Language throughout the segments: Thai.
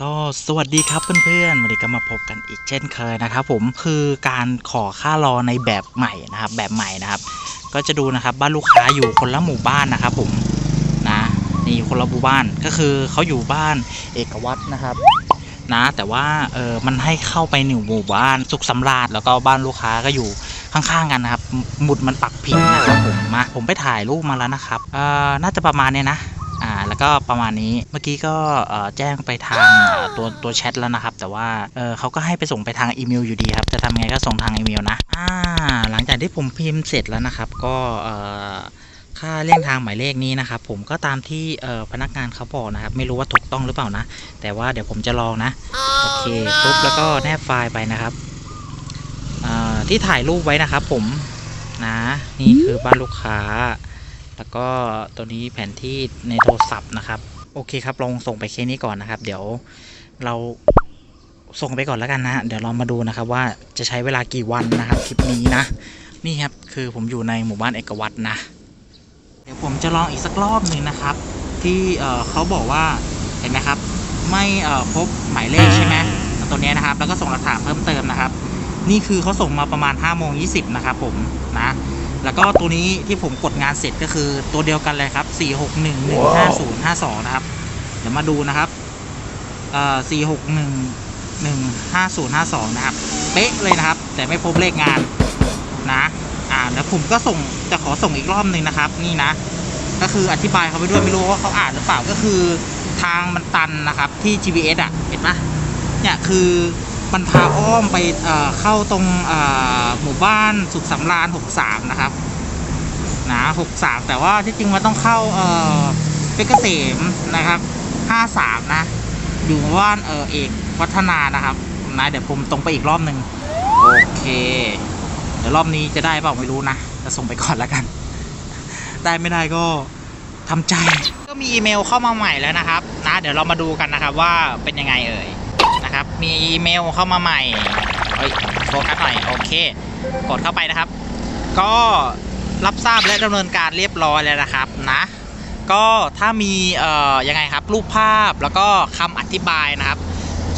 ก็สวัสดีครับเพื่อนๆวันนี้ก็มาพบกันอีกเช่นเคยนะครับผมคือการขอค่ารอในแบบใหม่นะครับ แบบใหม่นะครับ ก็จะดูนะครับบ้านลูกค้าอยู่คนละหมู่บ้านนะครับผมนะนี่คนละหมู่บ้านก็คือเขาอยู่บ้านเอกวัตนะครับนะแต่ว่าเออมันให้เข้าไปหนึ่งหมู่บ้านสุขสำราญแล้วก็บ้านลูกค้าก็อยู่ข้างๆกันนะครับหมุดมันปักผิดนะครับผมมาผมไปถ่ายรูปมาแล้วนะครับเอ่อน่าจะประมาณเนี้ยนะ ก็ประมาณนี้เมื่อกี้ก็เอ่อแจ้งไปทางเอ่อตัวตัวแชทแล้วนะครับ แต่ว่าเออเขาก็ให้ไปส่งไปทางอีเมลอยู่ดีครับจะทำไงก็ส่งทางอีเมลนะอ่าหลังจากที่ผมพิมพ์เสร็จแล้วนะครับ ก็เอ่อค่าเลี่ยงทางหมายเลขนี้นะครับ ผมก็ตามที่เอ่อพนักงานเขาบอกนะครับ ไม่รู้ว่าถูกต้องหรือเปล่านะ แต่ว่าเดี๋ยวผมจะลองนะ โอเคปุ๊บแล้วก็แนบไฟล์ไปนะครับอ่าที่ถ่ายรูปไว้นะครับ ผมนะ นี่คือบ้านลูกค้า แล้วก็ตัวนี้แผนที่ในโทรศัพท์นะครับ โอเคครับลองส่งไปเคสนี้ก่อนนะครับ เดี๋ยวเราส่งไปก่อนแล้วกันนะ เดี๋ยวเรามาดูนะครับว่าจะใช้เวลากี่วันนะครับคลิปนี้นะ นี่ครับคือผมอยู่ในหมู่บ้านเอกวัตนะ เดี๋ยวผมจะลองอีกสักรอบหนึ่งนะครับ ที่เเขาบอกว่าเห็นไหมครับ ไม่พบหมายเลขใช่ไหมตัวนี้นะครับ แล้วก็ส่งหลักฐานเพิ่มเติมนะครับ นี่คือเขาส่งมาประมาณ5โมง20นะครับ ผมนะ แล้วก็ตัวนี้ที่ผมกดงานเสร็จก็คือตัวเดียวกันเลยครับ 461-15052 นะครับ เดี๋ยวมาดูนะครับเอ่อ461-15052 นะครับ เป๊ะเลยนะครับ แต่ไม่พบเลขงานนะอ่าแล้วผมก็ส่งจะขอส่งอีกรอบหนึ่งนะครับ นี่นะ ก็คืออธิบายเขาไปด้วยไม่รู้ว่าเขาอ่านหรือเปล่าก็คือทางมันตันนะครับที่ GPS อะเห็นปะเนี่ยคือ มันพาอ้อมไปเข้าตรงหมู่บ้านสุขสำราญ63 นะครับนะ63 แต่ว่าที่จริงมันต้องเข้าเออเพชรเกษมนะครับ 53 นะ อยู่หมู่บ้านเออเอกวัฒนานะครับนะเดี๋ยวผมตรงไปอีกรอบหนึ่งโอเค เดี๋ยวรอบนี้จะได้เปล่าไม่รู้นะจะส่งไปก่อนแล้วกัน ได้ไม่ได้ก็ทำใจ ก็มีอีเมลเข้ามาใหม่แล้วนะครับ นะ เดี๋ยวเรามาดูกันนะครับว่าเป็นยังไงเอ่ย นะครับ มีอีเมลเข้ามาใหม่เฮ้ยโฟกัสหน่อย โอเค กดเข้าไปนะครับ ก็รับทราบและดำเนินการเรียบร้อยแล้วนะครับนะก็ถ้ามีเอ่อยังไงครับ รูปภาพแล้วก็คำอธิบายนะครับ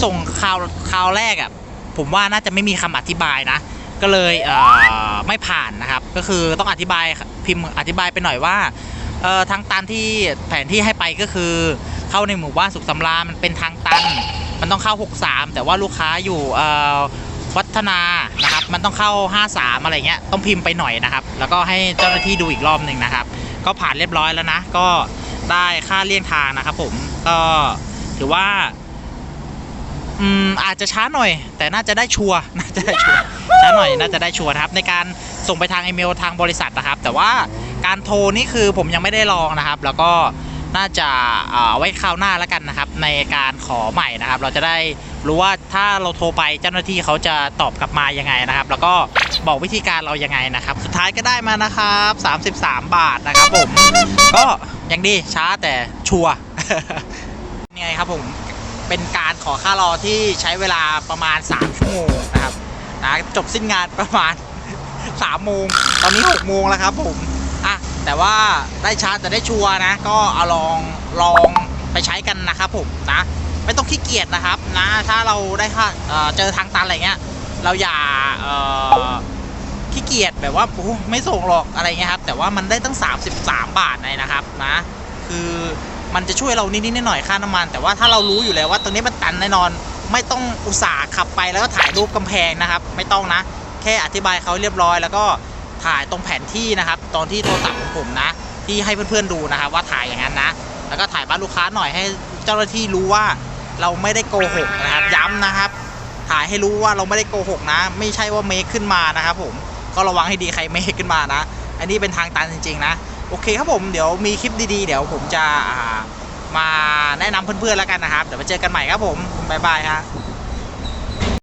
ส่งคราวคราวแรกอะ่ะผมว่าน่าจะไม่มีคำอธิบายนะ ก็เลยเอ่อไม่ผ่านนะครับ ก็คือต้องอธิบายพิมพ์อธิบายไปหน่อยว่า เอ่อทางตันที่แผนที่ให้ไปก็คือ เข้าในหมู่บ้านสุขสำราญมันเป็นทางตัน มันต้องเข้า 63 แต่ว่าลูกค้าอยู่เอ่อวัฒนานะครับ มันต้องเข้า 53 อะไรเงี้ยต้องพิมพ์ไปหน่อยนะครับ แล้วก็ให้เจ้าหน้าที่ดูอีกรอบหนึ่งนะครับ ก็ผ่านเรียบร้อยแล้วนะ ก็ได้ค่าเลี่ยงทางนะครับ ผมก็ถือว่าอืมอาจจะช้าหน่อย แต่น่าจะได้ชัวร์น่าจะได้ชัวร์ช้าหน่อยน่าจะได้ชัวร์นะครับ ในการส่งไปทางอีเมลทางบริษัทนะครับ แต่ว่า การโทรนี่คือผมยังไม่ได้ลองนะครับ แล้วก็น่าจะเอาไว้คราวหน้าแล้วกันนะครับ ในการขอใหม่นะครับ เราจะได้รู้ว่าถ้าเราโทรไปเจ้าหน้าที่เขาจะตอบกลับมายังไงนะครับ แล้วก็บอกวิธีการเรายังไงนะครับ สุดท้ายก็ได้มานะครับ 33 บาทนะครับผม ก็ยังดีช้าแต่ชัวร์ยังไงครับผมเป็นการขอค่ารอที่ใช้เวลาประมาณ 3 ชั่วโมงนะครับนะจบสิ้นงานประมาณ 3 โมง ตอนนี้ 6 โมงแล้วครับผม แต่ว่าได้ชาร์จแต่ได้ชัวร์นะ ก็เอาลองลองไปใช้กันนะครับผมนะไม่ต้องขี้เกียจนะครับนะถ้าเราได้ค่าเจอทางตันอะไรเงี้ย เราอย่าขี้เกียจแบบว่าโอ้ไม่ส่งหรอกอะไรเงี้ยครับ แต่ว่ามันได้ตั้ง 33 บาทเลยนะครับนะ คือมันจะช่วยเรานิดๆหน่อยๆค่าน้ำมัน แต่ว่าถ้าเรารู้อยู่แล้วว่าตรงนี้มันตันแน่นอน ไม่ต้องอุตส่าห์ขับไปแล้วก็ถ่ายรูปกำแพงนะครับ ไม่ต้องนะ แค่อธิบายเขาเรียบร้อยแล้วก็ ถ่ายตรงแผนที่นะครับ ตอนที่โทรศัพท์ของผมนะ ที่ให้เพื่อนๆดูนะครับ ว่าถ่ายอย่างนั้นนะ แล้วก็ถ่ายบ้านลูกค้าหน่อยให้เจ้าหน้าที่รู้ว่าเราไม่ได้โกหกนะครับ ย้ำนะครับ ถ่ายให้รู้ว่าเราไม่ได้โกหกนะ ไม่ใช่ว่าเมคขึ้นมานะครับ ผมก็ระวังให้ดีใครเมคขึ้นมานะ อันนี้เป็นทางตันจริง ๆ นะโอเคครับผมเดี๋ยวมีคลิปดีๆ เดี๋ยวผมจะมาแนะนำเพื่อนๆแล้วกันนะครับ เดี๋ยวมาเจอกันใหม่ครับผม บ๊ายบายฮะ